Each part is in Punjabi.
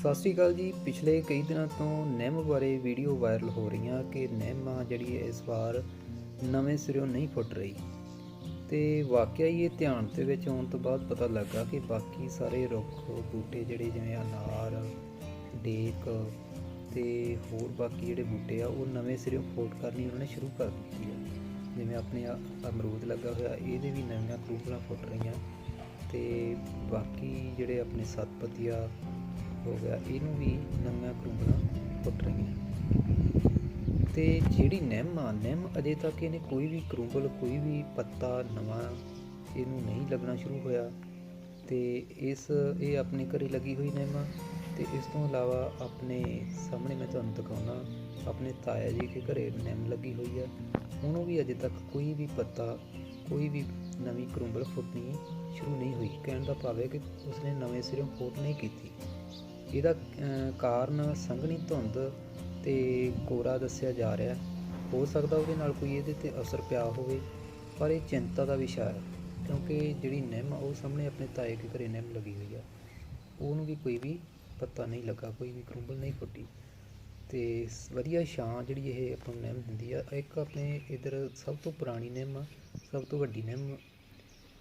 ਸਤਿ ਸ਼੍ਰੀ ਅਕਾਲ ਜੀ। ਪਿਛਲੇ ਕਈ ਦਿਨਾਂ ਤੋਂ ਨਿੰਮ ਬਾਰੇ ਵੀਡੀਓ ਵਾਇਰਲ ਹੋ ਰਹੀਆਂ ਕਿ ਨਿੰਮ ਆ ਜਿਹੜੀ ਇਸ ਵਾਰ ਨਵੇਂ ਸਿਰਿਓਂ ਨਹੀਂ ਫੁੱਟ ਰਹੀ। ਤੇ ਵਾਕਿਆ ਹੀ ਇਹ ਧਿਆਨ ਦੇ ਵਿੱਚ ਆਉਣ ਤੋਂ ਬਾਅਦ ਪਤਾ ਲੱਗਾ ਕਿ ਬਾਕੀ ਸਾਰੇ ਰੁੱਖ, ਬੂਟੇ ਜਿਹੜੇ ਜਿਵੇਂ ਅਨਾਰ, ਡੇਕ ਤੇ ਹੋਰ ਬਾਕੀ ਜਿਹੜੇ ਬੂਟੇ ਆ, ਉਹ ਨਵੇਂ ਸਿਰਿਓਂ ਫੁੱਟ ਕਰਨੀ ਉਹਨਾਂ ਨੇ ਸ਼ੁਰੂ ਕਰ ਦਿੱਤੀ ਹੈ ਜਿਵੇਂ ਆਪਣੇ ਅਮਰੂਦ ਲੱਗਾ ਹੋਇਆ, ਇਹਦੇ ਵੀ ਨਵੀਆਂ ਕਰੂਪਲਾਂ ਫੁੱਟ ਰਹੀਆਂ। ਤੇ ਬਾਕੀ ਜਿਹੜੇ ਆਪਣੇ ਸਤਪਤੀਆ ਹੋ ਗਿਆ, ਇਹਨੂੰ ਵੀ ਨਵੀਆਂ ਕਰੂੰਬਲਾਂ ਫੁੱਟ ਰਹੀਆਂ ਤੇ ਜਿਹੜੀ ਨਿੰਮ ਆ, ਨਿੰਮ ਅਜੇ ਤੱਕ ਇਹਨੇ ਕੋਈ ਵੀ ਕਰੂੰਬਲ ਕੋਈ ਵੀ ਪੱਤਾ ਨਵਾਂ ਇਹਨੂੰ ਨਹੀਂ ਲੱਗਣਾ ਸ਼ੁਰੂ ਹੋਇਆ। ਤੇ ਇਸ, ਇਹ ਆਪਣੇ ਘਰੇ ਲੱਗੀ ਹੋਈ ਨਿੰਮ ਆ ਤੇ ਇਸ ਤੋਂ ਇਲਾਵਾ ਆਪਣੇ ਸਾਹਮਣੇ ਮੈਂ ਤੁਹਾਨੂੰ ਦਿਖਾਉਣਾ, ਆਪਣੇ ਤਾਇਆ ਜੀ ਦੇ ਘਰੇ ਨਿੰਮ ਲੱਗੀ ਹੋਈ ਆ। ਉਹਨੂੰ ਵੀ ਅਜੇ ਤੱਕ ਕੋਈ ਵੀ ਪੱਤਾ, ਕੋਈ ਵੀ ਨਵੀਂ ਕਰੂੰਬਲ ਫੁੱਟਣੀ ਸ਼ੁਰੂ ਨਹੀਂ ਹੋਈ। ਕਹਿਣ ਦਾ ਭਾਵ ਹੈ ਕਿ ਉਸਨੇ ਨਵੇਂ ਸਿਰੋਂ ਫੁੱਟ ਨਹੀਂ ਕੀਤੀ। ਇਹਦਾ ਕਾਰਨ ਸੰਘਣੀ ਧੁੰਦ ਤੇ ਕੋਰਾ ਦੱਸਿਆ ਜਾ ਰਿਹਾ ਹੋ। ਸਕਦਾ ਉਹਦੇ ਨਾਲ ਕੋਈ ਇਹਦੇ ਤੇ ਅਸਰ ਪਿਆ ਹੋਵੇ, ਪਰ ਇਹ ਚਿੰਤਾ ਦਾ ਵਿਸ਼ਾ ਹੈ, ਕਿਉਂਕਿ ਜਿਹੜੀ ਨਿੰਮ ਆ, ਉਹ ਸਾਹਮਣੇ ਆਪਣੇ ਤਾਏ ਦੇ ਘਰੇ ਨਿੰਮ ਲੱਗੀ ਹੋਈ ਆ। ਉਹਨੂੰ ਵੀ ਕੋਈ ਵੀ ਪੱਤਾ ਨਹੀਂ ਲੱਗਾ, ਕੋਈ ਵੀ ਕਰੂੰਬਲ ਨਹੀਂ ਫੁੱਟੀ। ਤੇ ਵਧੀਆ ਛਾਂ ਜਿਹੜੀ ਇਹ ਆਪਾਂ ਨੂੰ ਨਿੰਮ ਦਿੰਦੀ ਆ, ਇੱਕ ਆਪਣੇ ਇਧਰ ਸਭ ਤੋਂ ਪੁਰਾਣੀ ਨਿੰਮ ਆ, ਸਭ ਤੋਂ ਵੱਡੀ ਨਿੰਮ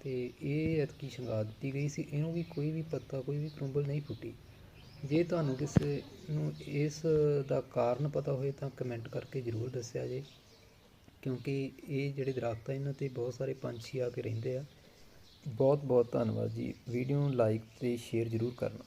ਤੇ ਇਹ ਐਤਕੀ ਸ਼ਿੰਗਾਰ ਦਿੱਤੀ ਗਈ ਸੀ, ਇਹਨੂੰ ਵੀ ਕੋਈ ਵੀ ਪੱਤਾ, ਕੋਈ ਵੀ ਕਰੂੰਬਲ ਨਹੀਂ ਫੁੱਟੀ। ਜੇ ਤੁਹਾਨੂੰ ਕਿਸੇ ਨੂੰ ਇਸ ਦਾ ਕਾਰਨ ਪਤਾ ਹੋਏ ਤਾਂ ਕਮੈਂਟ ਕਰਕੇ ਜ਼ਰੂਰ ਦੱਸਿਆ ਜੇ, ਕਿਉਂਕਿ ਇਹ ਜਿਹੜੇ ਦਰਖਤ ਆ, ਇਹਨਾਂ ਤੇ ਬਹੁਤ ਸਾਰੇ ਪੰਛੀ ਆ ਕੇ ਰਹਿੰਦੇ ਆ। ਬਹੁਤ ਬਹੁਤ ਧੰਨਵਾਦ ਜੀ। ਵੀਡੀਓ ਨੂੰ ਲਾਈਕ ਤੇ ਸ਼ੇਅਰ ਜ਼ਰੂਰ ਕਰਨਾ।